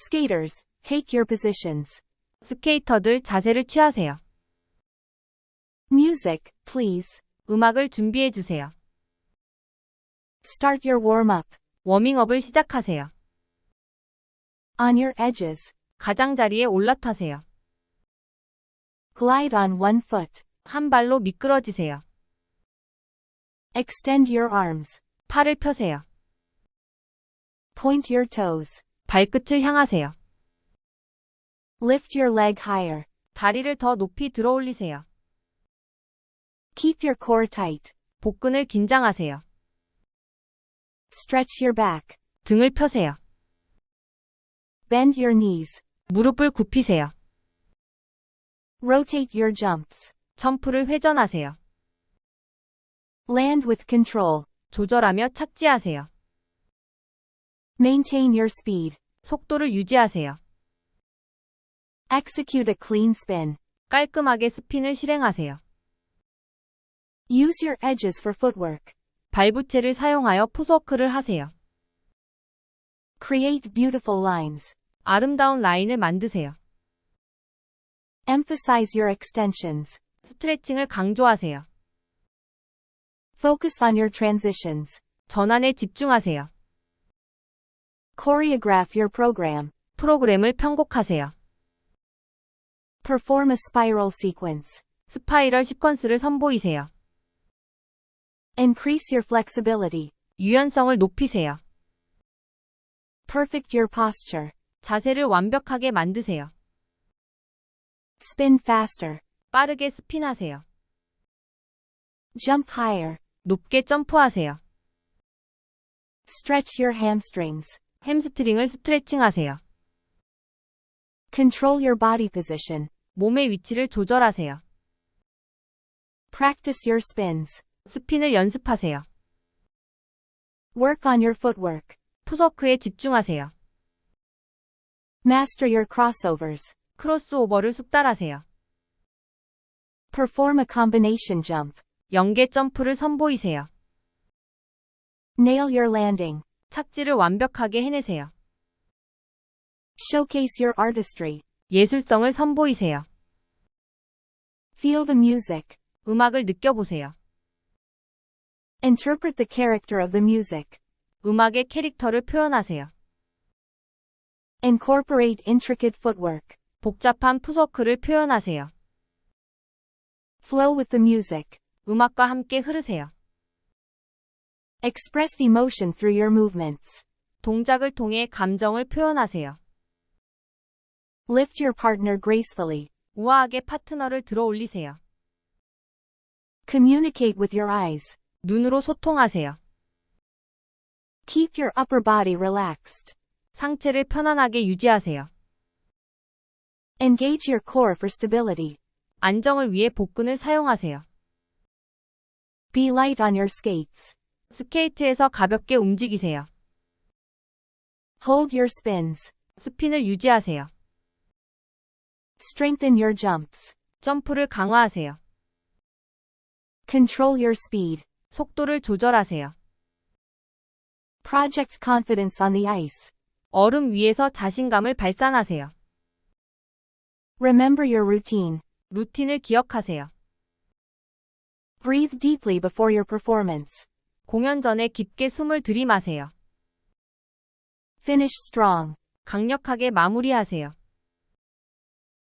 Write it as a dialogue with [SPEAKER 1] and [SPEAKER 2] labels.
[SPEAKER 1] Skaters, take your positions.
[SPEAKER 2] 스케이터들 자세를 취하세요.
[SPEAKER 1] Music, please.
[SPEAKER 2] 음악을 준비해 주세요.
[SPEAKER 1] Start your warm up.
[SPEAKER 2] 워밍업을 시작하세요.
[SPEAKER 1] On your edges.
[SPEAKER 2] 가장자리에 올라타세요.
[SPEAKER 1] Glide on one foot.
[SPEAKER 2] 한 발로 미끄러지세요.
[SPEAKER 1] Extend your arms.
[SPEAKER 2] 팔을 펴세요.
[SPEAKER 1] Point your toes.
[SPEAKER 2] 발끝을 향하세요.
[SPEAKER 1] Lift your leg higher.
[SPEAKER 2] 다리를 더 높이 들어 올리세요.
[SPEAKER 1] Keep your core tight.
[SPEAKER 2] 복근을 긴장하세요.
[SPEAKER 1] Stretch your back.
[SPEAKER 2] 등을 펴세요.
[SPEAKER 1] Bend your knees.
[SPEAKER 2] 무릎을 굽히세요.
[SPEAKER 1] Rotate your jumps.
[SPEAKER 2] 점프를 회전하세요.
[SPEAKER 1] Land with control.
[SPEAKER 2] 조절하며 착지하세요.
[SPEAKER 1] Maintain your speed.
[SPEAKER 2] 속도를 유지하세요.
[SPEAKER 1] Execute a clean spin.
[SPEAKER 2] 깔끔하게 스핀을 실행하세요.
[SPEAKER 1] Use your edges for footwork.
[SPEAKER 2] 발부채를 사용하여 푸스워크를 하세요.
[SPEAKER 1] Create beautiful lines.
[SPEAKER 2] 아름다운 라인을 만드세요.
[SPEAKER 1] Emphasize your extensions.
[SPEAKER 2] 스트레칭을 강조하세요.
[SPEAKER 1] Focus on your transitions.
[SPEAKER 2] 전환에 집중하세요.
[SPEAKER 1] Choreograph your program.
[SPEAKER 2] 프로그램을 편곡하세요.
[SPEAKER 1] Perform a spiral sequence.
[SPEAKER 2] 스파이럴 시퀀스를 선보이세요.
[SPEAKER 1] Increase your flexibility.
[SPEAKER 2] 유연성을 높이세요.
[SPEAKER 1] Perfect your posture.
[SPEAKER 2] 자세를 완벽하게 만드세요.
[SPEAKER 1] Spin faster.
[SPEAKER 2] 빠르게 스핀하세요.
[SPEAKER 1] Jump higher.
[SPEAKER 2] 높게 점프하세요.
[SPEAKER 1] Stretch your hamstrings.
[SPEAKER 2] 햄스트링을 스트레칭하세요.
[SPEAKER 1] Control your body position.
[SPEAKER 2] 몸의 위치를 조절하세요.
[SPEAKER 1] Practice your spins.
[SPEAKER 2] 스핀을 연습하세요.
[SPEAKER 1] Work on your footwork.
[SPEAKER 2] 푸서크에 집중하세요.
[SPEAKER 1] Master your crossovers.
[SPEAKER 2] 크로스오버를 숙달하세요.
[SPEAKER 1] Perform a combination jump.
[SPEAKER 2] 연계 점프를 선보이세요.
[SPEAKER 1] Nail your landing.
[SPEAKER 2] 착지를 완벽하게 해내세요.
[SPEAKER 1] Showcase your artistry.
[SPEAKER 2] 예술성을 선보이세요.
[SPEAKER 1] Feel the music.
[SPEAKER 2] 음악을 느껴보세요.
[SPEAKER 1] Interpret the character of the music.
[SPEAKER 2] 음악의 캐릭터를 표현하세요.
[SPEAKER 1] Incorporate intricate footwork.
[SPEAKER 2] 복잡한 푸서크를 표현하세요.
[SPEAKER 1] Flow with the music.
[SPEAKER 2] 음악과 함께 흐르세요.
[SPEAKER 1] Express the emotion through your movements.
[SPEAKER 2] 동작을 통해 감정을 표현하세요.
[SPEAKER 1] Lift your partner gracefully.
[SPEAKER 2] 우아하게 파트너를 들어 올리세요.
[SPEAKER 1] Communicate with your eyes.
[SPEAKER 2] 눈으로 소통하세요.
[SPEAKER 1] Keep your upper body relaxed.
[SPEAKER 2] 상체를 편안하게 유지하세요.
[SPEAKER 1] Engage your core for stability.
[SPEAKER 2] 안정을 위해 복근을 사용하세요.
[SPEAKER 1] Be light on your skates.
[SPEAKER 2] 스케이트에서 가볍게 움직이세요.
[SPEAKER 1] Hold your spins.
[SPEAKER 2] 스핀을 유지하세요.
[SPEAKER 1] Strengthen your jumps.
[SPEAKER 2] 점프를 강화하세요.
[SPEAKER 1] Control your speed.
[SPEAKER 2] 속도를 조절하세요.
[SPEAKER 1] Project confidence on the ice.
[SPEAKER 2] 얼음 위에서 자신감을 발산하세요.
[SPEAKER 1] Remember your routine.
[SPEAKER 2] 루틴을 기억하세요.
[SPEAKER 1] Breathe deeply before your performance.
[SPEAKER 2] 공연 전에 깊게 숨을 들이마세요.
[SPEAKER 1] Finish strong.
[SPEAKER 2] 강력하게 마무리하세요.